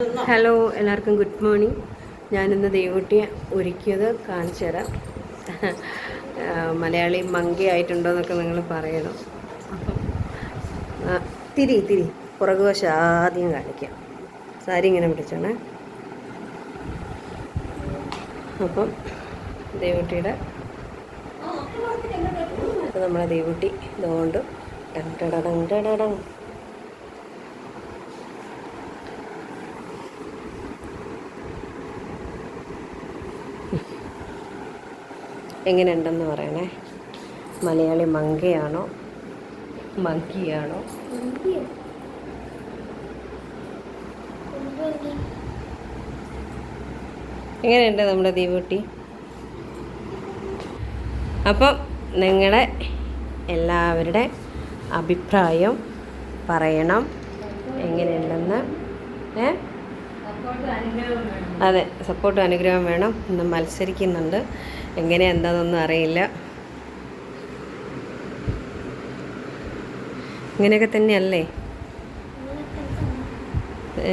Hello എല്ലാവർക്കും good morning ഞാനിന്ന് ദൈവകുട്ടിയെ ഒരുക്കിയത് കാണിച്ചു തരാം. മലയാളി മങ്കി ആയിട്ടുണ്ടോ എന്നൊക്കെ നിങ്ങൾ പറയണം. അപ്പം തിരി തിരി പുറകുവശം ആദ്യം കാണിക്കാം. സാരി ഇങ്ങനെ പിടിച്ചോണേ. അപ്പം ദൈവകുട്ടിയുടെ അപ്പം നമ്മളെ ദൈവകുട്ടി ഇതുകൊണ്ട് ടങ് ടടടങ് എങ്ങനെയുണ്ടെന്ന് പറയണേ? മലയാളി മങ്കയാണോ? മങ്കിയാണോ? എങ്ങനെയുണ്ട് നമ്മുടെ ദീപുട്ടി അപ്പം നിങ്ങളുടെ എല്ലാവരുടെ അഭിപ്രായം പറയണം. എങ്ങനെയുണ്ടെന്ന് ഏ? അതെ സപ്പോർട്ട് അനുഗ്രഹം വേണം. ഇന്ന് മത്സരിക്കുന്നുണ്ട്. എങ്ങനെ എന്താണെന്നൊന്നും അറിയില്ല. ഇങ്ങനെയൊക്കെ തന്നെയല്ലേ?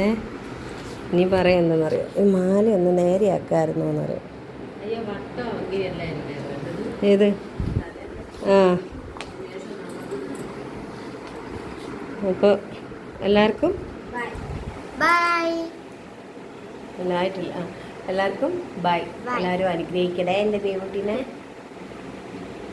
ഏ? നീ പറയാം എന്തെന്നറിയോ? ഈ മാല ഒന്ന് നേരെയാക്കായിരുന്നു എന്നറിയോ? ഏത്? ആ. അപ്പോൾ എല്ലാവർക്കും ബൈ എല്ലായിട്ടില്ല എല്ലാവർക്കും ബൈ എല്ലാവരും അനുഗ്രഹിക്കണേ എന്റെ ദൈവത്തിനെ